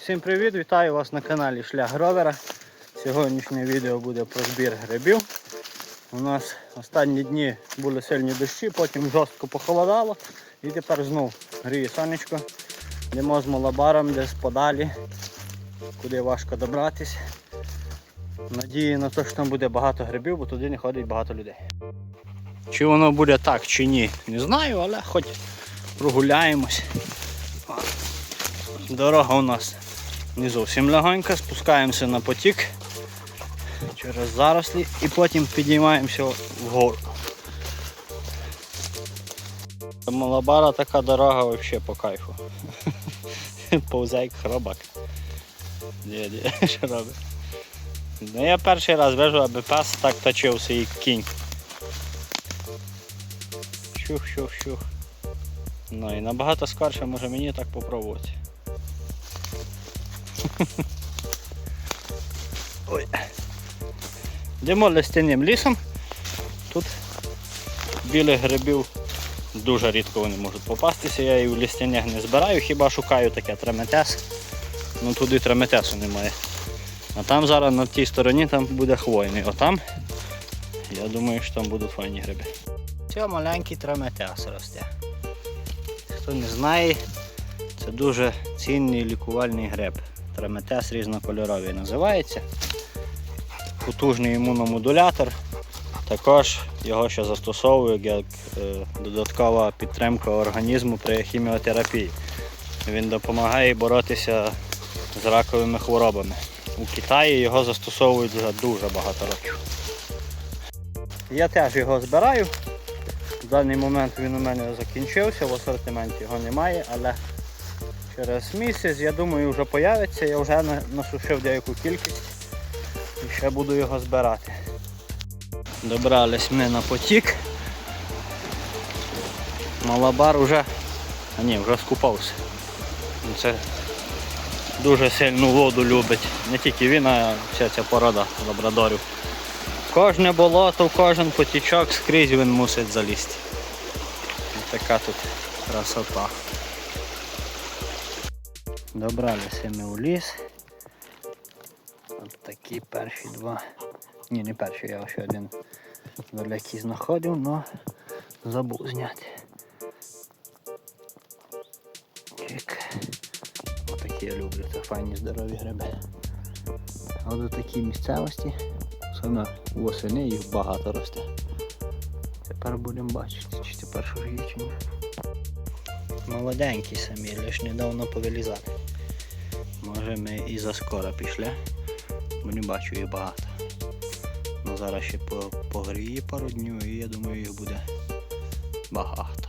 Всім привіт, вітаю вас на каналі Шлях Гровера. Сьогоднішнє відео буде про збір грибів. У нас останні дні були сильні дощі, потім жорстко похолодало і тепер знов гріє сонечко. Йдемо з малабаром десь подалі, куди важко добратись. Надії на те, що там буде багато грибів, бо туди не ходить багато людей. Чи воно буде так, чи ні, не знаю, але хоч прогуляємось. Дорога у нас не зовсім легонька, спускаємося на потік через зарослі і потім підіймаємося вгору. Малабара така дорога взагалі по кайфу. Повзе як хробак. Діді, що робить? Ну я перший раз вижу, аби пес так точився як кінь. Щух. Ну і набагато скорше може мені так попробувати. Ой. Йдемо листяним лісом. Тут білих грибів дуже рідко вони можуть попастися. Я і в листянях не збираю, хіба шукаю таке треметес. Ну туди треметесу немає. А там зараз на тій стороні там буде хвойний. Отам я думаю, що там будуть файні гриби. Це маленький треметес росте. Хто не знає, це дуже цінний лікувальний гриб. Треметес різнокольоровий називається. Потужний імуномодулятор. Також його ще застосовують як е, додаткова підтримка організму при хіміотерапії. Він допомагає боротися з раковими хворобами. У Китаї його застосовують вже дуже багато років. Я теж його збираю. В даний момент він у мене закінчився, в асортименті його немає, але через місяць, я думаю, вже появиться. Я вже насушив деяку кількість і ще буду його збирати. Добрались ми на потік. Малабар уже, а ні, вже скупався. Ну, Це дуже сильну воду любить. Не тільки він, а вся ця порода лабрадорів. Кожне болото, кожен потічок скрізь він мусить залізти. Така тут красота. Добралися ми у ліс. От такі перші два. Ні, не перші, я ще один великий знаходив, але забув зняти. Чик. Отакі я люблю, це файні здорові гриби. От у такій місцевості саме восени їх багато росте. Тепер будемо бачити, чи тепер що є чи ні. Молоденькі самі, лише недавно повилізали. Може ми і заскоро пішли, бо не бачу їх багато. Ну зараз ще погріє пару днів і я думаю їх буде багато.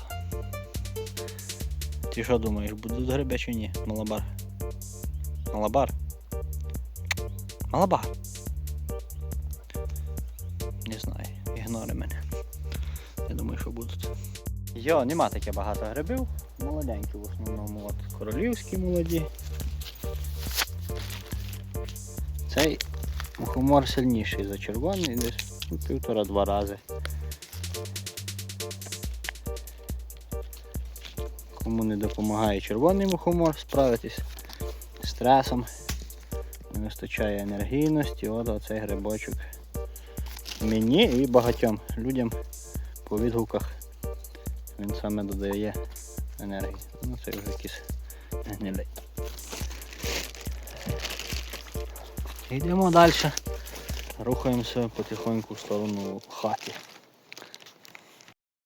Ти що думаєш, будуть гриби чи ні? Малабар? Малабар? Малабар? Не знаю, ігнори мене. Я думаю, що будуть. Йо, нема таке багато грибів. Молоденькі в основному. От королівські молоді. Цей мухомор сильніший за червоний, десь ну, півтора-два рази. Кому не допомагає червоний мухомор справитись з стресом, не вистачає енергійності, от оцей грибочок мені і багатьом людям по відгуках він саме додає енергії. Ну це вже якийсь гнилий. Йдемо далі. Рухаємося потихоньку в сторону хати.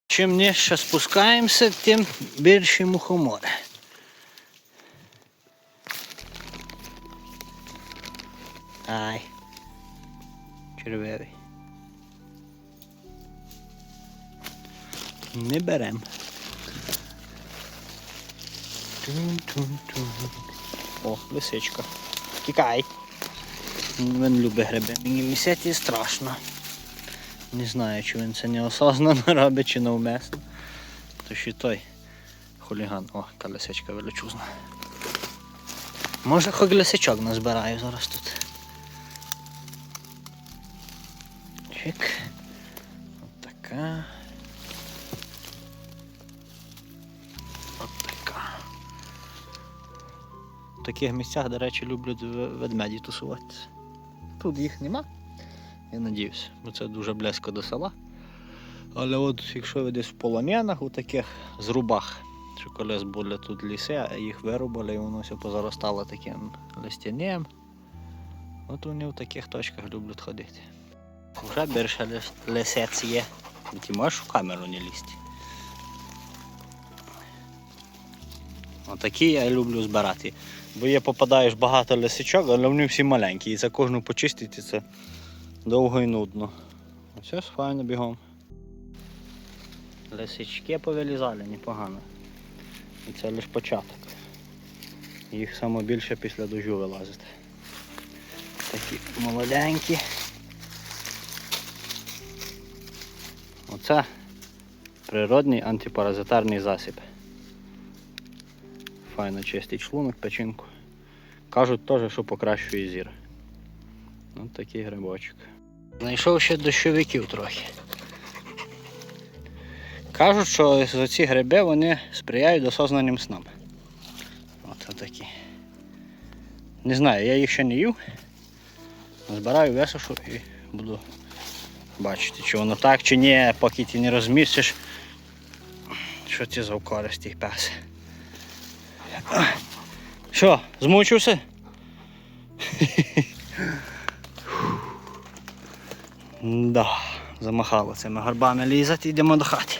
Чим нижче спускаємося, тим більші мухомори. Ай. Червивий. Не берем. О, лисичка. Тікай. Він любить гриби. Мені місяці страшно. Не знаю, чи він це неосознано робить, чи навмисно. То ще той хуліган. О, яка лисичка величезна. Може хоч лисичок назбираю зараз тут. Чик. От така. Така. таких місцях, до речі, люблять ведмеді тусуватися. Тут їх нема, я надіюсь, бо це дуже близько до села. Але от якщо ви десь в полонянах, у таких зрубах, що колись були тут ліси, а їх вирубали і воно все позаростало таким листянем. От вони в таких точках люблять ходити. Вже більше лис- лисець є. Ти можеш в камеру не лізти. Отакі я люблю збирати. Бо є попадаєш багато лисичок, але вони всі маленькі. І за кожну почистити це довго і нудно. Ось файно бігом. Лисички повилізали непогано. І це лише початок. Їх саме більше після дождю вилазить. Такі молоденькі. Оце природний антипаразитарний засіб. Файно чистить шлунок, печінку. Кажуть теж, що покращує зір. Ось такий грибочок. Знайшов ще дощовиків трохи. Кажуть, що за ці гриби вони сприяють осознаним снам. От такі. Не знаю, я їх ще не їв. Збираю висошу і буду бачити, чи воно так, чи ні, поки ти не розмістиш. Що це за користі пес. Що, змучився? Да, замахало цими горбами лізати, йдемо до хати.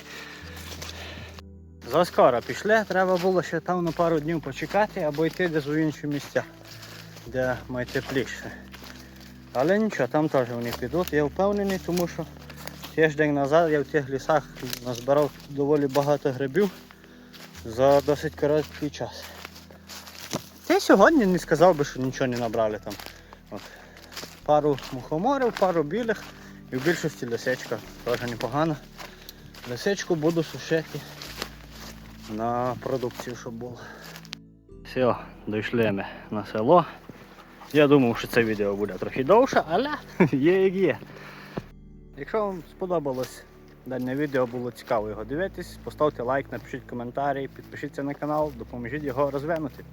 Заскоро пішли, треба було ще там на пару днів почекати або йти десь у інші місця, де має тепліше. Але нічого, там теж вони підуть. Я впевнений, тому що тиждень назад я в тих лісах назбирав доволі багато грибів за досить короткий час. Та сьогодні не сказав би, що нічого не набрали там. От. Пару мухоморів, пару білих і в більшості лисичка. Теж непогано. Лисичку буду сушити на продукцію, щоб було. Все, дійшли ми на село. Я думав, що це відео буде трохи довше, але є як є. Якщо вам сподобалось дане відео, було цікаво його дивитись, поставте лайк, напишіть коментарі, підпишіться на канал, допоможіть його розвинути.